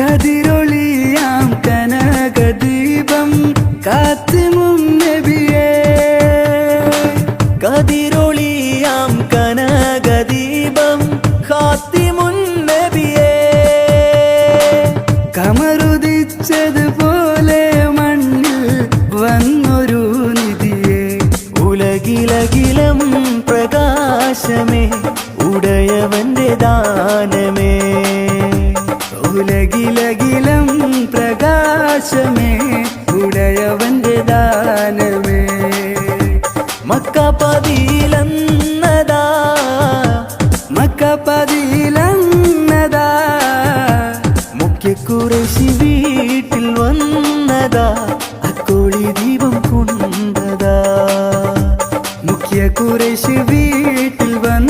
കതിരൊളിയാം കനകദീപം കാത്തിമും നബിയേ കതിരൊളിയാം കനകദീപം ഹാത്തിമുന്നബിയേ കമറുദിച്ചതുപോലെ മണ്ണിൽ വന്നൊരു നിധിയെ. ഉലകിലകിലം പ്രകാശമേ ഉടയവന്റെ ദാനമേ. ഉലകിലകിലം പ്രകാശമേ ഉടയവന്റെ ദാനമേ. മക്കപതിയിലെന്നതാ മക്കപതിയിലെന്നതാ. മുഖ്യക്കുറശി വീട്ടിൽ വന്നതാ അക്കോളി ദീപം കൊണ്ടതാ. മുഖ്യക്കുറശി വീട്ടിൽ വന്ന